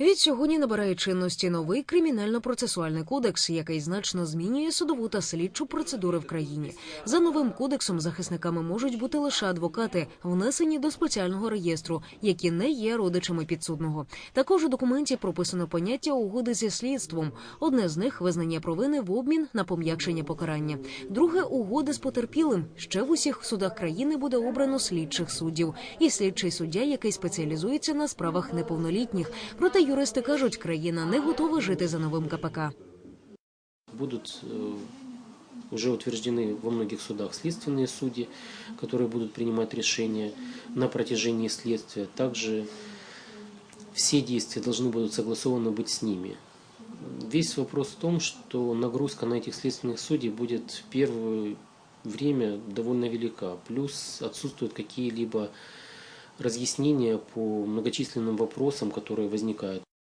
Від сьогодні набирає чинності новий кримінально-процесуальний кодекс, який значно змінює судову та слідчу процедури в країні. За новим кодексом захисниками можуть бути лише адвокати, внесені до спеціального реєстру, які не є родичами підсудного. Також у документі прописано поняття угоди зі слідством. Одне з них визнання провини в обмін на пом'якшення покарання. Друге угоди з потерпілим. Ще в усіх судах країни буде обрано слідчих суддів і слідчий суддя, який спеціалізується на справах неповнолітніх. Проте юристи кажуть, країна не готова жити за новим КПК. Будут э, уже утверждены во многих судах следственные судьи, которые будут принимать решения на протяжении следствия. Также все действия должны будут согласованы быть с ними. Весь вопрос в том, что нагрузка на этих следственных судей будет в первое время довольно велика. Плюс отсутствуют какие-либо разъяснения по многочисленным вопросам, которые возникают.